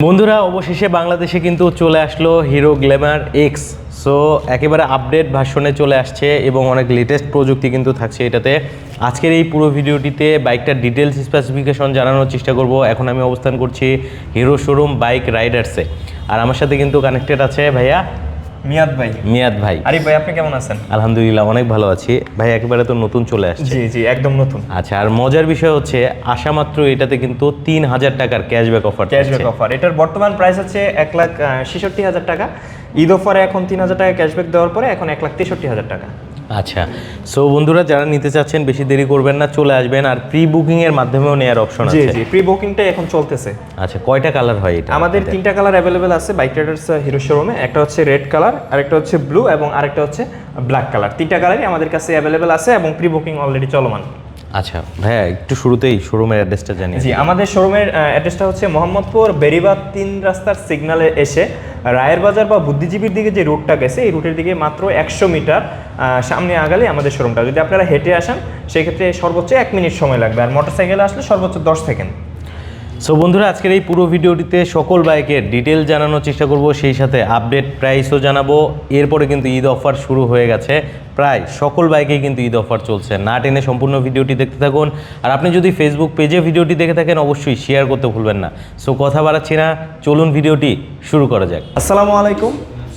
বন্ধুরা, অবশেষে বাংলাদেশে কিন্তু চলে আসলো হিরো গ্ল্যামার এক্স সো একেবারে আপডেট ভার্সনে চলে আসছে এবং অনেক লেটেস্ট প্রযুক্তি কিন্তু থাকছে এটাতে। আজকের এই পুরো ভিডিওটিতে বাইকটার ডিটেলস স্পেসিফিকেশন জানানোর চেষ্টা করব। এখন আমি অবস্থান করছি হিরো শোরুম বাইক রাইডার্সে আর আমার সাথে কিন্তু কানেক্টেড আছে ভাইয়া। মিয়াদ ভাই। মিয়াদ ভাই। আরিফ ভাই আপনি কেমন আছেন? আলহামদুলিল্লাহ অনেক ভালো আছি। ভাই একেবারে তো নতুন চলে আসছে। জি জি একদম নতুন। আচ্ছা আর মজার বিষয় হচ্ছে আসা মাত্র এটাতে কিন্তু তিন হাজার টাকার ক্যাশব্যাক অফার ক্যাশব্যাক অফার এটার বর্তমান প্রাইস হচ্ছে এক লাখ ছেষট্টি হাজার টাকা। ঈদ অফারে এখন তিন হাজার টাকা ক্যাশব্যাক দেওয়ার পরে এখন এক লাখ তেষট্টি হাজার টাকা। আচ্ছা সো বন্ধুরা যারা নিতে চাচ্ছেন বেশি দেরি করবেন না চলে আসবেন আর প্রি বুকিং এর মাধ্যমেও নেওয়ার অপশন জি আছে। জি প্রি বুকিংটা এখন চলতেছে। আচ্ছা কয়টা কালার হয় এটা? আমাদের তিনটা কালার अवेलेबल আছে বাইক রাইডার্স হিরো শোরুমে একটা হচ্ছে রেড কালার আরেকটা হচ্ছে ব্লু এবং আরেকটা হচ্ছে ব্ল্যাক কালার তিনটা কালারই আমাদের কাছে অ্যাভেলেবেল আছে এবং প্রি বুকিং অলরেডি চলমান। আচ্ছা ভাইয়া একটু শুরুতেই শোরুমের অ্যাড্রেসটা জানি জি আমাদের শোরুমের অ্যাড্রেসটা হচ্ছে মোহাম্মদপুর বেরিবাদ তিন রাস্তার সিগনালে এসে রায়ের বাজার বা বুদ্ধিজীবীর দিকে যে রুটটা গেছে এই রুটের দিকে মাত্র একশো মিটার সামনে আগালে আমাদের শোরুমটা যদি আপনারা হেঁটে আসেন সেক্ষেত্রে সর্বোচ্চ এক মিনিট সময় লাগবে। আর মোটরসাইকেলে আসলে সর্বোচ্চ দশ সেকেন্ড সো বন্ধুরা, আজকের এই পুরো ভিডিওটিতে সকল বাইকের ডিটেল জানানোর চেষ্টা করব। সেই সাথে আপডেট প্রাইসও জানাব। এরপরে কিন্তু ঈদ অফার শুরু হয়ে গেছে। প্রায় সকল বাইকেই কিন্তু ঈদ অফার চলছে। না টেনে সম্পূর্ণ ভিডিওটি দেখতে থাকুন। আর আপনি যদি ফেসবুক পেজে ভিডিওটি দেখে থাকেন, অবশ্যই শেয়ার করতে ভুলবেন না। সো কথা বাড়াচ্ছি না। চলুন ভিডিওটি শুরু করা যাক। আসসালামু আলাইকুম।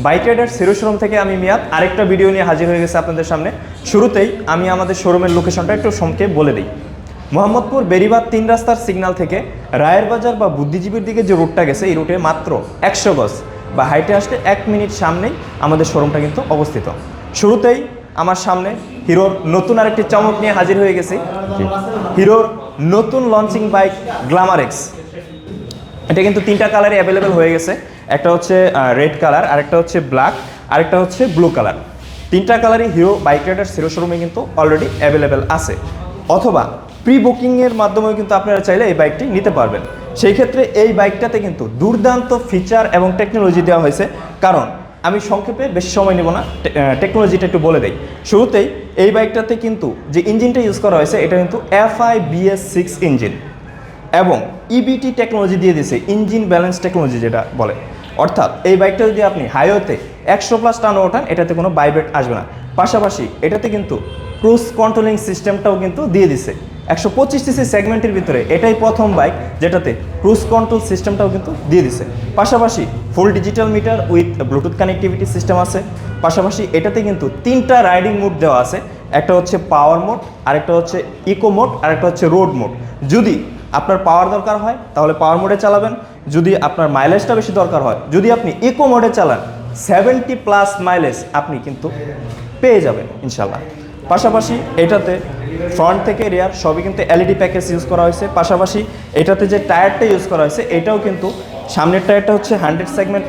বাইক রাইডার হিরো শোরুম থেকে আমি মিয়াদ। আরেকটা ভিডিও নিয়ে হাজির হয়ে গেছে আপনাদের সামনে। শুরুতেই আমি আমাদের শোরুমের লোকেশনটা একটু সমকে বলে দিই। মোহাম্মদপুর বেরিবাদ তিন রাস্তার সিগনাল থেকে রায়ের বাজার বা বুদ্ধিজীবীর দিকে যে রুটটা গেছে এই রুটে মাত্র একশো গজ বা হাইটে আসলে এক মিনিট সামনেই আমাদের শোরুমটা কিন্তু অবস্থিত। শুরুতেই আমার সামনে হিরোর নতুন আরেকটি চমক নিয়ে হাজির হয়ে গেছি। হিরোর নতুন লঞ্চিং বাইক গ্লামার এক্স এটা কিন্তু তিনটা কালারই অ্যাভেলেবেল হয়ে গেছে। একটা হচ্ছে রেড কালার আরেকটা হচ্ছে ব্ল্যাক আরেকটা হচ্ছে ব্লু কালার তিনটা কালারই হিরো বাইক রাইডার হিরো শোরুমে কিন্তু অলরেডি অ্যাভেলেবেল আছে। অথবা প্রি বুকিংয়ের মাধ্যমেও কিন্তু আপনারা চাইলে এই বাইকটি নিতে পারবেন। সেই ক্ষেত্রে এই বাইকটাতে কিন্তু দুর্দান্ত ফিচার এবং টেকনোলজি দেওয়া হয়েছে। কারণ, আমি সংক্ষেপে বেশি সময় নেব না টেকনোলজিটা একটু বলে দেই। শুরুতেই এই বাইকটাতে কিন্তু যে ইঞ্জিনটা ইউজ করা হয়েছে, এটা কিন্তু F FI BS six engine এবং ইবিটি টেকনোলজি দিয়ে দিয়েছে ইঞ্জিন ব্যালেন্স টেকনোলজি যেটা বলে। অর্থাৎ, এই বাইকটা যদি আপনি হাইওয়েতে একশো প্লাস টানো ওঠান, এটাতে কোনো বাইব্রেট আসবে না। পাশাপাশি, এটাতে কিন্তু ক্রুজ কন্ট্রোলিং সিস্টেমটাও কিন্তু দিয়ে দিছে একশো পঁচিশ সিসি সেগমেন্টের ভিতরে এটাই প্রথম বাইক যেটাতে ক্রুজ কন্ট্রোল সিস্টেমটাও কিন্তু দিয়ে দিছে। পাশাপাশি full digital meter with Bluetooth connectivity system আছে। পাশাপাশি এটাতে কিন্তু তিনটা রাইডিং মোড দেওয়া আছে। একটা হচ্ছে পাওয়ার মোড, আরেকটা হচ্ছে ইকো মোড, আরেকটা হচ্ছে রোড মোড। যদি আপনার পাওয়ার দরকার হয়, তাহলে পাওয়ার মোডে চালাবেন। যদি আপনার মাইলেজটা বেশি দরকার হয়, যদি আপনি ইকো মোডে চালান, সেভেন্টি প্লাস মাইলেজ আপনি কিন্তু পেয়ে যাবেন ইনশাল্লাহ পাশাপাশি এটাতে ফ্রন্ট থেকে রেয়ার সবই কিন্তু এলইডি প্যাকেজ ইউজ করা হয়েছে। পাশাপাশি এটাতে যে টায়ারটা ইউজ করা হয়েছে, এটাও কিন্তু সামনের টায়ারটা হচ্ছে হান্ড্রেড সেগমেন্ট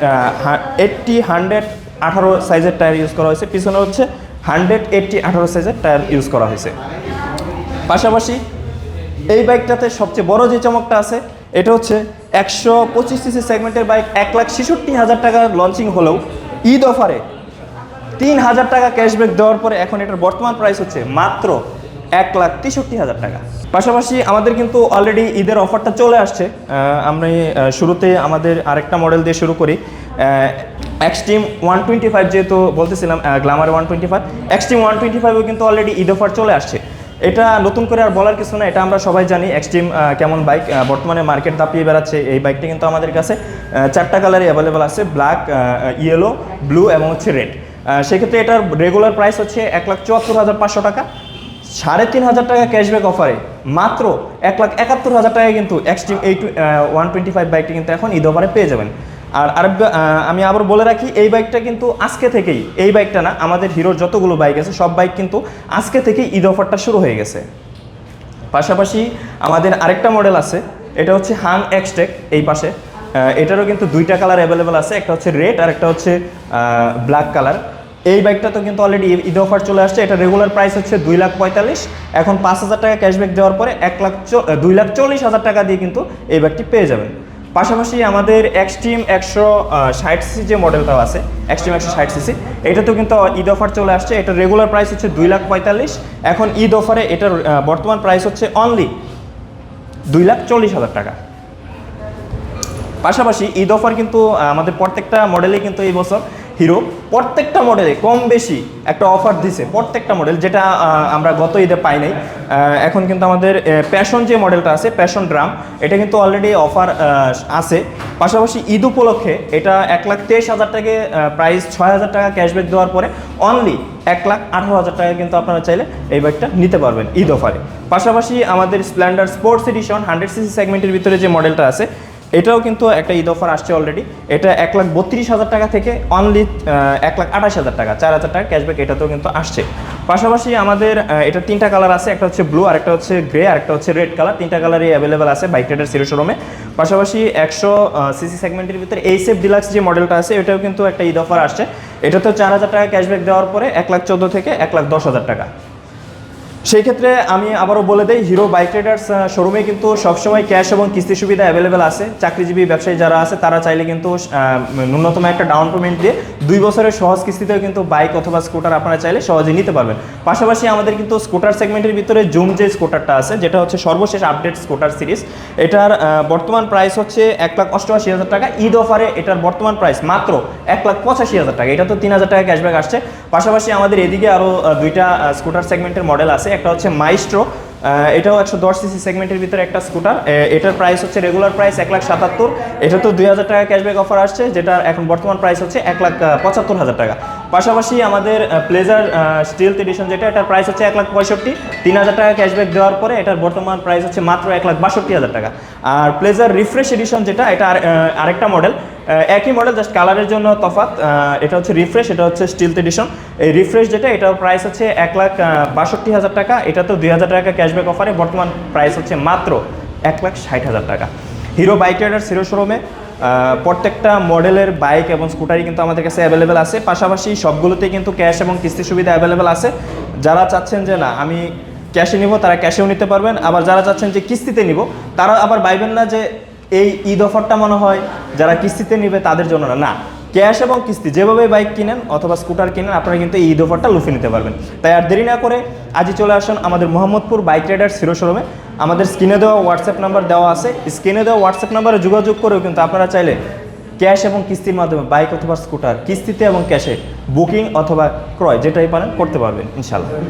এইটটি হান্ড্রেড আঠারো সাইজের টায়ার ইউজ করা হয়েছে। পিছনে হচ্ছে হান্ড্রেড এইটটি আঠারো সাইজের টায়ার ইউজ করা হয়েছে। পাশাপাশি এই বাইকটাতে সবচেয়ে বড় যে চমকটা আছে, এটা হচ্ছে একশো পঁচিশ সিসি সেগমেন্টের বাইক এক লাখ ছেষট্টি হাজার টাকা লঞ্চিং হলেও ঈদ অফারে তিন হাজার টাকা ক্যাশব্যাক দেওয়ার পরে এখন এটার বর্তমান প্রাইস হচ্ছে মাত্র এক লাখ তেষট্টি হাজার টাকা। পাশাপাশি আমাদের কিন্তু অলরেডি ঈদের অফারটা চলে আসছে। আমরা শুরুতে আমাদের আরেকটা মডেল দিয়ে শুরু করি। এক্সট্রিম ওয়ান টোয়েন্টি ফাইভ যেহেতু বলতেছিলাম Glamour one twenty five Xtreme one twenty ফাইভও কিন্তু অলরেডি ঈদ অফার চলে আসছে। এটা নতুন করে আর বলার কিছু না এটা আমরা সবাই জানি। এক্সট্রিম কেমন বাইক বর্তমানে মার্কেট দাপিয়ে বেড়াচ্ছে এই বাইকটা কিন্তু আমাদের কাছে চারটা কালারই অ্যাভেলেবেল আছে ব্ল্যাক ইয়েলো ব্লু এবং হচ্ছে রেড সেক্ষেত্রে এটার রেগুলার প্রাইস হচ্ছে এক লাখ চুয়াত্তর হাজার পাঁচশো টাকা। সাড়ে তিন হাজার টাকা ক্যাশব্যাক অফারে মাত্র এক লাখ একাত্তর হাজার টাকায় কিন্তু এক্সট্রিম এই টু ওয়ান টোয়েন্টি ফাইভ বাইকটি কিন্তু এখন ঈদ অফারে পেয়ে যাবেন। আর আরেক আমি আবার বলে রাখি, এই বাইকটা কিন্তু আজকে থেকেই, এই বাইকটা না, আমাদের হিরোর যতগুলো বাইক আছে, সব বাইক কিন্তু আজকে থেকেই ঈদ অফারটা শুরু হয়ে গেছে। পাশাপাশি আমাদের আরেকটা মডেল আছে, এটা হচ্ছে হাং এক্সটেক এই পাশে। এটারও কিন্তু দুইটা কালার অ্যাভেলেবেল আছে, একটা হচ্ছে রেড আর একটা হচ্ছে ব্ল্যাক কালার এই বাইকটা তো কিন্তু অলরেডি ঈদ অফার চলে আসছে। এটা রেগুলার প্রাইস হচ্ছে দুই লাখ পঁয়তাল্লিশ। এখন পাঁচ হাজার টাকা ক্যাশব্যাক দেওয়ার পরে এক লাখ দুই লাখ চল্লিশ হাজার টাকা দিয়ে কিন্তু এই বাইকটি পেয়ে যাবেন। পাশাপাশি আমাদের এক্সট্রিম একশো ষাট সিসি যে মডেলটাও আছে এক্সট্রিম একশো ষাট সিসি এটা তো কিন্তু ঈদ অফার চলে আসছে। এটা রেগুলার প্রাইস হচ্ছে দুই লাখ পঁয়তাল্লিশ। এখন ঈদ অফারে এটার বর্তমান প্রাইস হচ্ছে অনলি দুই লাখ চল্লিশ হাজার টাকা। পাশাপাশি ঈদ অফার কিন্তু আমাদের প্রত্যেকটা মডেলে কিন্তু এই বছর হিরো, প্রত্যেকটা মডেলে কম বেশি একটা অফার দিছে, প্রত্যেকটা মডেল যেটা আমরা গত ঈদে পাই নাই। এখন কিন্তু আমাদের প্যাশন যে মডেলটা আছে প্যাশন ড্রাম এটা কিন্তু অলরেডি অফার আছে। পাশাপাশি ঈদ উপলক্ষে এটা এক লাখ তেইশ হাজার টাকা প্রাইস ছয় হাজার টাকা ক্যাশব্যাক দেওয়ার পরে অনলি এক লাখ আঠারো হাজার টাকা কিন্তু আপনারা চাইলে এই বাইকটা নিতে পারবেন ঈদ অফারে পাশাপাশি আমাদের Splendor sports edition hundred CC সেগমেন্টের ভিতরে যে মডেলটা আছে এটাও কিন্তু একটা ঈদ অফার আসছে অলরেডি এটা এক লাখ বত্রিশ হাজার টাকা থেকে অনলি এক লাখ আঠাশ হাজার টাকা, চার হাজার টাকা ক্যাশব্যাক এটাতেও কিন্তু আসছে। পাশাপাশি আমাদের এটা তিনটা কালার আছে, একটা হচ্ছে ব্লু আর একটা হচ্ছে গ্রে আর একটা হচ্ছে রেড কালার তিনটা কালারই অ্যাভেলেবেল আছে বাইক রাইডার সিরো শোরুমে পাশাপাশি একশো সিসি সেগমেন্টের ভিতরে এইসএফ ডিলাক্স যে মডেলটা আছে, এটাও কিন্তু একটা ঈদ অফার আসছে। এটাতেও চার হাজার টাকা ক্যাশব্যাক দেওয়ার পরে এক লাখ চোদ্দ থেকে এক লাখ দশ হাজার টাকা। সেই ক্ষেত্রে আমি আবারও বলে দেই হিরো বাইক রাইডার্স শোরুমে কিন্তু সবসময় ক্যাশ এবং কিস্তি সুবিধা অ্যাভেলেবেল আছে। চাকরিজীবী ব্যবসায়ী যারা আছে, তারা চাইলে কিন্তু ন্যূনতম একটা ডাউন পেমেন্ট দিয়ে দুই বছরের সহজ কিস্তিতেও কিন্তু বাইক অথবা স্কুটার আপনারা চাইলে সহজে নিতে পারবেন। পাশাপাশি আমাদের কিন্তু স্কুটার সেগমেন্টের ভিতরে জুম যে স্কুটারটা আছে, যেটা হচ্ছে সর্বশেষ আপডেট স্কুটার সিরিজ এটার বর্তমান প্রাইস হচ্ছে এক লাখ অষ্টআশি হাজার টাকা। ঈদ অফারে এটার বর্তমান প্রাইস মাত্র এক লাখ পঁচাশি হাজার টাকা। এটা তো তিন হাজার টাকা ক্যাশব্যাক আসছে। পাশাপাশি আমাদের এদিকে আরও দুইটা স্কুটার সেগমেন্টের মডেল আছে। একটা হচ্ছে মাইস্ট্রো এটাও একশো দশ সিসি সেগমেন্টের ভিতরে একটা স্কুটার এটার প্রাইস হচ্ছে রেগুলার প্রাইস এক লাখ সাতাত্তর, এটা তো দুই হাজার টাকা ক্যাশব্যাক অফার আসছে যেটা এখন বর্তমান প্রাইস হচ্ছে এক লাখ পঁচাত্তর হাজার টাকা। পাশাপাশি আমাদের প্লেজার স্টিল এডিশন যেটা এটার প্রাইস হচ্ছে এক লাখ পঁয়ষট্টি। তিন হাজার টাকা ক্যাশব্যাক দেওয়ার পরে এটার বর্তমান প্রাইস হচ্ছে মাত্র এক লাখ বাষট্টি হাজার টাকা। আর প্লেজার রিফ্রেশ এডিশন যেটা এটা আর- আরেকটা মডেল একই মডেল জাস্ট কালারের জন্য আহ, এটা হচ্ছে রিফ্রেশ এটা হচ্ছে স্টিল এডিশন এই রিফ্রেশ যেটা এটার প্রাইস হচ্ছে এক লাখ বাষট্টি হাজার টাকা। এটা তো দুই হাজার টাকা ক্যাশব্যাক অফারে বর্তমান প্রাইস হচ্ছে মাত্র এক লাখ ষাট হাজার টাকা। হিরো বাইক রাইডার হিরো শোরুমে প্রত্যেকটা মডেলের বাইক এবং স্কুটারই কিন্তু আমাদের কাছে অ্যাভেলেবেল আছে। পাশাপাশি সবগুলোতেই কিন্তু ক্যাশ এবং কিস্তি সুবিধা অ্যাভেলেবেল আছে। যারা চাচ্ছেন যে না, আমি ক্যাশে নিব, তারা ক্যাশেও নিতে পারবেন। আবার যারা চাচ্ছেন যে কিস্তিতে নিব তারা আবার ভাইবেন না যে এই ঈদ অফারটা মনে হয় যারা কিস্তিতে নিবে তাদের জন্য না। না ক্যাশ এবং কিস্তি, যেভাবে বাইক কিনেন অথবা স্কুটার কিনেন, আপনারা কিন্তু এই ঈদ অফারটা লুফে নিতে পারবেন। তাই আর দেরি না করে আজই চলে আসুন আমাদের মোহাম্মদপুর বাইক রাইডার সিরো শোরুমে। আমাদের স্ক্রিনে দেওয়া হোয়াটসঅ্যাপ নাম্বার দেওয়া আছে। স্ক্রিনে দেওয়া হোয়াটসঅ্যাপ নাম্বারে যোগাযোগ করেও কিন্তু আপনারা চাইলে ক্যাশ এবং কিস্তির মাধ্যমে বাইক অথবা স্কুটার, কিস্তিতে এবং ক্যাশে বুকিং অথবা ক্রয় যেটাই পারেন করতে পারবেন ইনশাল্লাহ